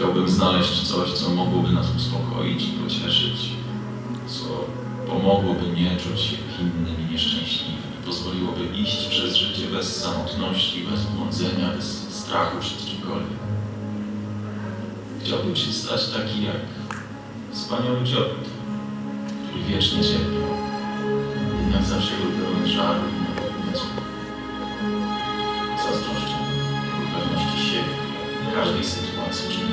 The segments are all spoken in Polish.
Chciałbym znaleźć coś, co mogłoby nas uspokoić i pocieszyć, co pomogłoby nie czuć się winnym i nieszczęśliwym pozwoliłoby iść przez życie bez samotności, bez błądzenia, bez strachu przed czymkolwiek. Chciałbym się stać taki jak wspaniały dziobit, który wiecznie cierpiał, jednak zawsze był pełen żaru i napowiednicy. Zazdroszczę pewności siebie, w każdej sytuacji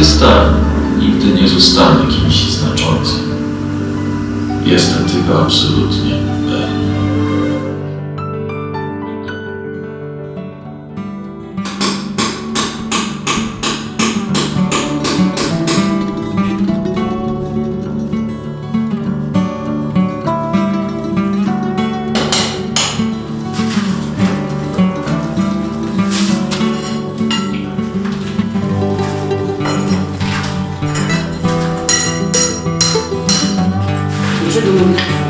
artysta nigdy nie zostanę kimś znaczącym. Jestem tego absolutnie дуже довго.